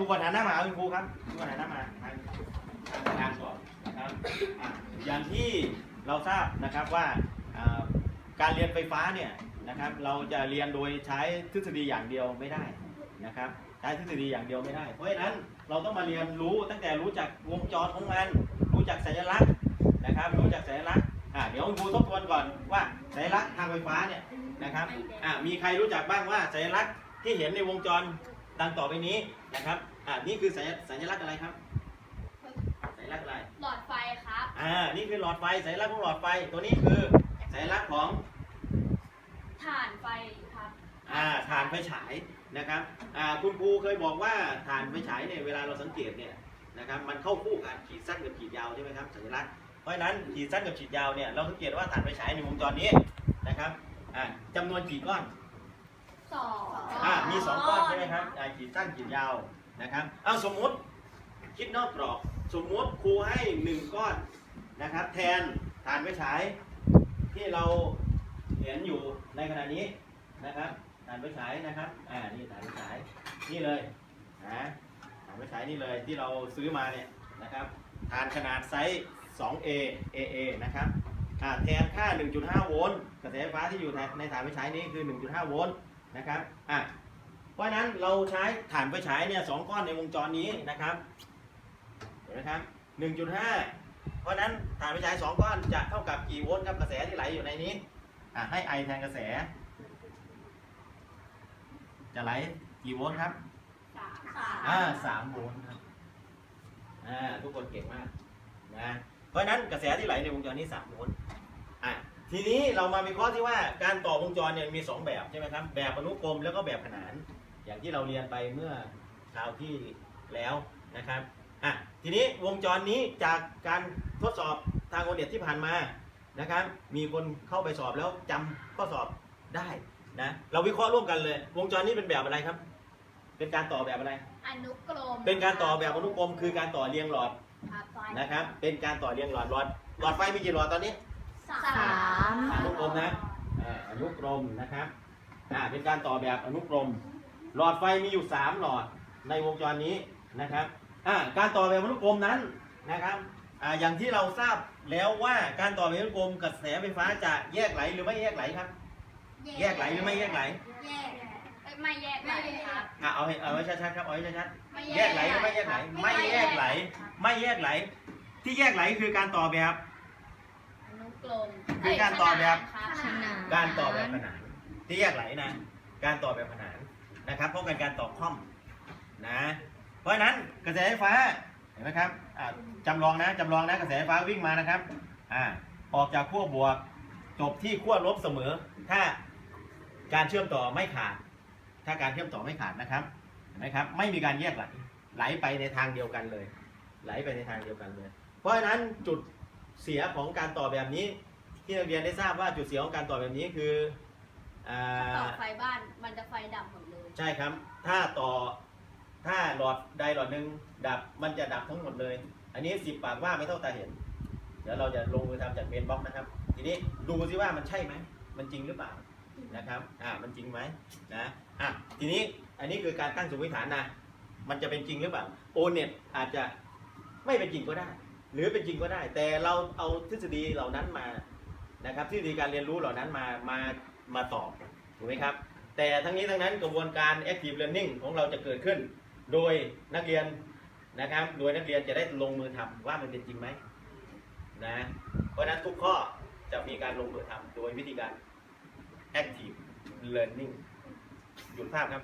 ทุกคนหันหน้ามาเอาคุณครูครับ ทุกคนหันหน้ามาทางทางการก่อนนะครับอะอย่างที่เราทราบนะครับว่าอ่าการเรียนไฟฟ้าเนี่ยนะครับเราจะเรียนโดยใช้ทฤษฎีอย่างเดียวไม่ได้นะครับใช้ทฤษฎีอย่างเดียวไม่ได้ เพราะฉะนั้นเราต้องมาเรียนรู้ตั้งแต่รู้จักวงจรของมัน รู้จักสัญลักษณ์นะครับ รู้จักสัญลักษณ์อ่าเดี๋ยวคุณครูทบทวนก่อนว่าสัญลักษณ์ทางไฟฟ้าเนี่ยนะครับอ่ามีใครรู้จักบ้างว่าสัญลักษณ์ที่เห็นในวงจร ดังต่อไปนี้นะครับอ่านี่คือสัญสัญลักษณ์อะไรครับ สัญลักษณ์อะไร หลอดไฟครับ อ่า นี่คือหลอดไฟ สัญลักษณ์ของหลอดไฟ ตัวนี้คือสัญลักษณ์ของ ถ่านไฟครับ อ่าฐานไฟฉายนะครับ อ่า คุณครูเคยบอกว่าฐานไฟฉายเนี่ยเวลาเราสังเกตเนี่ยนะครับ มันเข้าคู่กันขีดสั้นกับขีดยาวใช่ไหมครับ สัญลักษณ์ เพราะฉะนั้นขีดสั้นกับขีดยาวเนี่ยเราสังเกตว่าฐานไฟฉายในวงจรนี้นะครับ อ่าจำนวนกี่ก้อน สองอ่ามีสองก้อนใช่ไหมครับอ่าขีดสั้นขีดยาวนะครับเอาสมมุติคิดนอกกรอบ สมมุติครูให้หนึ่งก้อนนะครับ แทนฐานไฟฉายที่เราเห็นอยู่ในขณะนี้นะครับฐานไฟฉายนะครับอ่านี่ฐานไฟฉายนี่เลยนะฐานไฟฉายนี่เลยที่เราซื้อมาเนี่ยนะครับฐานขนาดไซส์ 2A AA นะครับอ่าแทนค่า 1.5 โวลต์กระแสไฟฟ้าที่อยู่ในในฐานไฟฉายนี้คือ 1.5 โวลต์ นะครับอะเพราะฉะนั้นเราใช้ฐานไฟฉายเนี่ยสองก้อนในวงจรนี้นะครับเห็นไหมครับ1.5เพราะฉะนั้นฐานไฟฉายสองก้อนจะเท่ากับกี่โวลต์ครับกระแสที่ไหลอยู่ในนี้อะให้ไอแทนกระแส จะไหลกี่โวลต์ครับสามอ่าสามโวลต์ครับอ่าทุกคนเก่งมากนะเพราะฉะนั้นกระแสที่ไหลในวงจรนี้สามโวลต์อะ ทีนี้เรามาวิเคราะห์ที่ว่าการต่อวงจรเนี่ยมีสองแบบใช่ไหมครับ แบบอนุกรมแล้วก็แบบขนาน อย่างที่เราเรียนไปเมื่อคราวที่แล้วนะครับอะทีนี้วงจรนี้จากการทดสอบทางโอเน็ตที่ผ่านมานะครับ มีคนเข้าไปสอบแล้วจำข้อสอบได้นะเราวิเคราะห์ร่วมกันเลย วงจรนี้เป็นแบบอะไรครับ เป็นการต่อแบบอะไร อนุกรมเป็นการต่อแบบอนุกรม คือการต่อเรียงหลอดครับนะครับ เป็นการต่อเรียงหลอดหลอดหลอดไฟมีกี่หลอดตอนนี้ สามอนุกรมนะอ่าอนุกรมนะครับอ่าเป็นการต่อแบบอนุกรม หลอดไฟมีอยู่ 3 หลอดในวงจรนี้นะครับอ่าการต่อแบบอนุกรมนั้นนะครับอ่าอย่างที่เราทราบแล้วว่าการต่อแบบอนุกรมกระแสไฟฟ้าจะแยกไหลหรือไม่แยกไหลครับ แยกไหลหรือไม่แยกไหลแยกเอ้ยไม่แยกไหลครับอ่าเอาให้เอาไว้ชัดๆครับเอาไว้ชัดไม่ๆแยกไหลหรือไม่แยกไหล ไม่แยกไหล ไม่แยกไหล ที่แยกไหลคือการต่อแบบ อนุกรมคือการต่อแบบ ขนานการต่อแบบขนานที่แยกไหลนะ การต่อแบบขนานนะครับเพราะกันการต่อคล่อมนะ เพราะฉะนั้นกระแสไฟฟ้าเห็นไหมครับอ่าจำลองนะจำลองนะกระแสไฟฟ้าวิ่งมานะครับอ่าออกจากขั้วบวก จบที่ขั้วลบเสมอ ถ้าการเชื่อมต่อไม่ขาด ถ้าการเชื่อมต่อไม่ขาดนะครับเห็นไหมครับไม่มีการแยกไหลไหลไปในทางเดียวกันเลย ไหลไปในทางเดียวกันเลย เพราะฉะนั้นจุด เสียของการต่อแบบนี้ ที่นักเรียนได้ทราบว่าจุดเสียของการต่อแบบนี้คืออ่ต่อาไฟบ้านมันจะไฟดับหมดเลย ใช่ครับ ถ้าต่อถ้าหลอดใดหลอดหนึ่งดับมันจะดับทั้งหมดเลย อันนี้สิบปากว่าไม่เท่าตาเห็น เดี๋ยวเราจะลงมือทำจากเมนบ็อกนะครับ ทีนี้ดูซิว่ามันใช่ไหมมันจริงหรือเปล่านะครับอ่ามันจริงไหมนะอะทีนี้อันนี้คือการตั้งสมมติฐานนะมันจะเป็นจริงหรือเปล่าโอเน็ตอาจจะไม่เป็นจริงก็ได้ หรือเป็นจริงก็ได้ แต่เราเอาทฤษฎีเหล่านั้นมานะครับทฤษฎีการเรียนรู้เหล่านั้นมามามาตอบถูกไหมครับ แต่ทั้งนี้ทั้งนั้นกระบวนการ active learning ของเราจะเกิดขึ้น โดยนักเรียนนะครับ โดยนักเรียนจะได้ลงมือทำว่ามันเป็นจริงไหมนะเพราะนั้นทุกข้อจะมีการลงมือทำโดยวิธีการ active learning หยุดภาพครับ